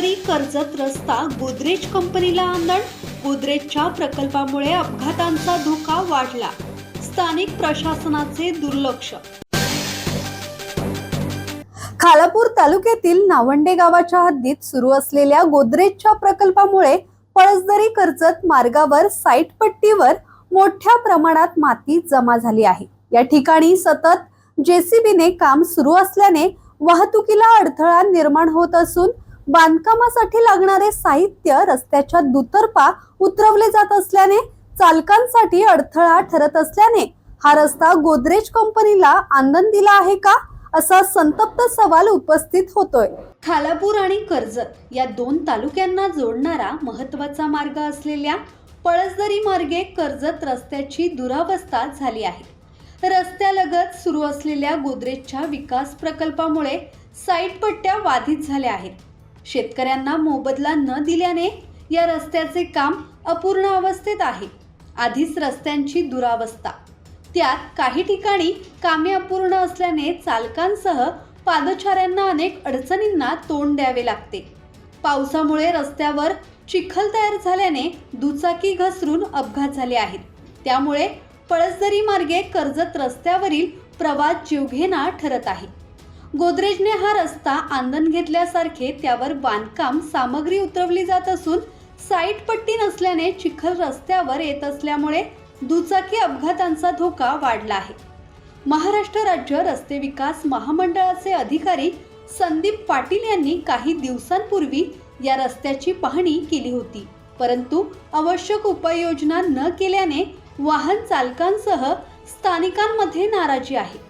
शेतकरी कर्जत रस्ता गोदरेज कंपनीला आंदण गोदरेजच्या प्रकल्पामुळे अपघातांचा धोका वाढला. स्थानिक प्रशासनाचे दुर्लक्ष. खालापूर तालुक्यातील नावंडे गावाच्या हद्दीत सुरू असलेल्या गोदरेजच्या प्रकल्पामुळे पळसदरी कर्जत मार्गावर साईट पट्टीवर मोठ्या प्रमाणात माती जमा झाली आहे. या ठिकाणी सतत जेसीबीने काम सुरू असल्याने वाहतुकीला अडथळा निर्माण होत असून बांधकामासाठी लागणारे साहित्य रस्त्याच्या दुतर्फा उतरवले जात असल्याने चालकांसाठी अडथळा ठरत असल्याने हा रस्ता गोदरेज कंपनीला आनंद दिला आहे का असा संतप्त सवाल उपस्थित होतोय. खालापूर आणि कर्जत या दोन तालुक्यांना जोडणारा महत्त्वाचा मार्ग असलेल्या पळसदरी मार्गे कर्जत रस्त्याची दुरावस्था झाली आहे. रस्त्यालगत सुरू असलेल्या गोदरेजच्या विकास प्रकल्पामुळे साईट पट्ट्या बाधित झाल्या आहेत. शेतकऱ्यांना मोबदला न दिल्याने या रस्त्याचे काम अपूर्ण अवस्थेत आहे. आधीच रस्त्यांची दुरावस्था. त्यात काही ठिकाणी कामे अपूर्ण असल्याने चालकांसह पादचाऱ्यांना अनेक अडचणींना तोंड द्यावे लागते. पावसामुळे रस्त्यावर चिखल तयार झाल्याने दुचाकी घसरून अपघात झाले आहेत. त्यामुळे पळसदरी मार्गे कर्जत रस्त्यावरील प्रवास जीवघेणा ठरत आहे. गोदरेजने हा रस्ता आंदण घेतल्यासारखे त्यावर बांधकाम सामग्री उतरवली जात असून साईट पट्टी नसल्याने चिखल रस्त्यावर येत असल्यामुळे दुचाकी अपघातांचा धोका वाढला आहे. महाराष्ट्र राज्य रस्ते विकास महामंडळाचे अधिकारी संदीप पाटील यांनी काही दिवसांपूर्वी या रस्त्याची पाहणी केली होती. परंतु आवश्यक उपाययोजना न केल्याने वाहन चालकांसह स्थानिकांमध्ये नाराजी आहे.